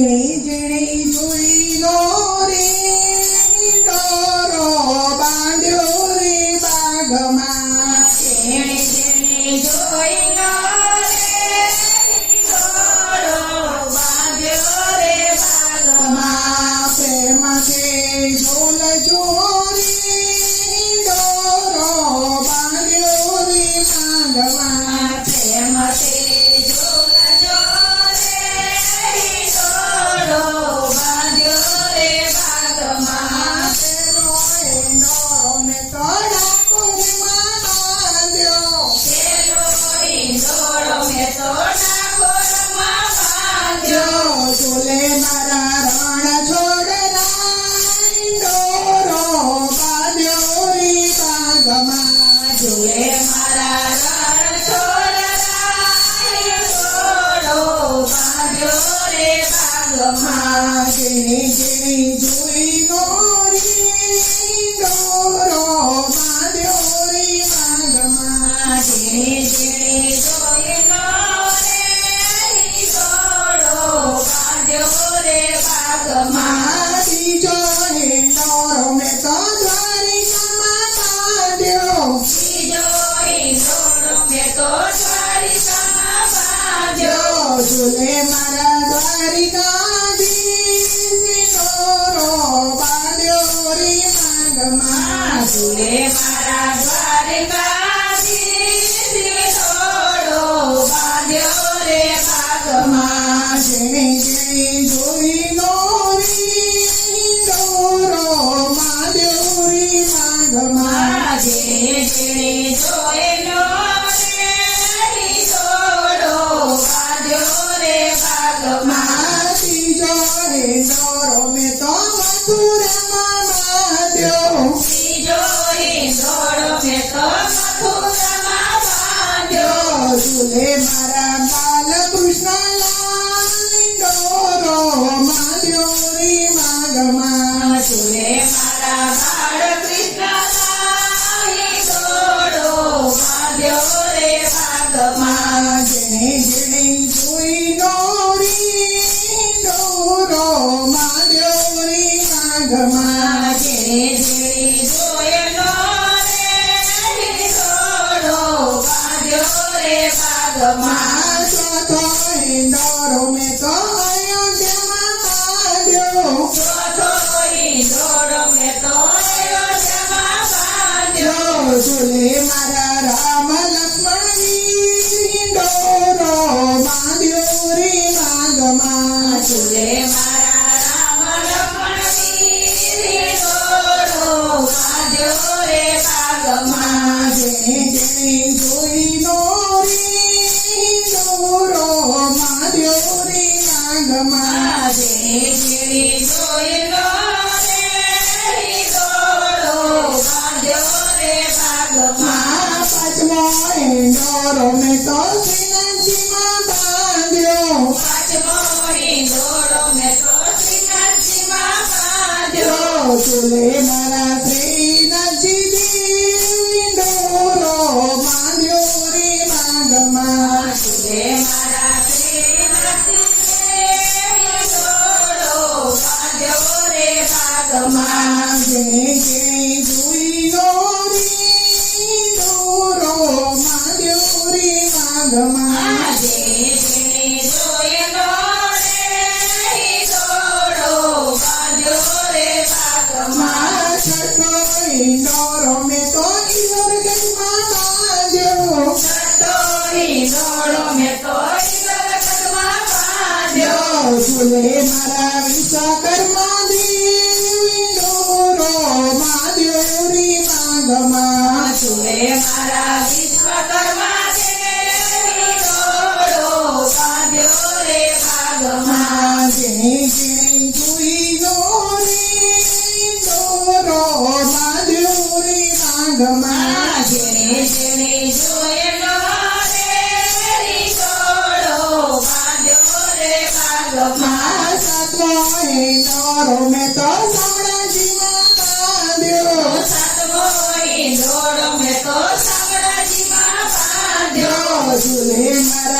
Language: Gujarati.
Junie, Junie. Amen. માગમાં ચોથો ઇન્દોરો તો અયોધ્યામાં બાંધ્યો મારા રામ લક્ષ્મણજી રે માગમાં સુલે મારા શ્રીનાથજીમાં બાંધ્યો પાંચમો મારા Shri Sule Mara Vishakarmadi é maravilhoso.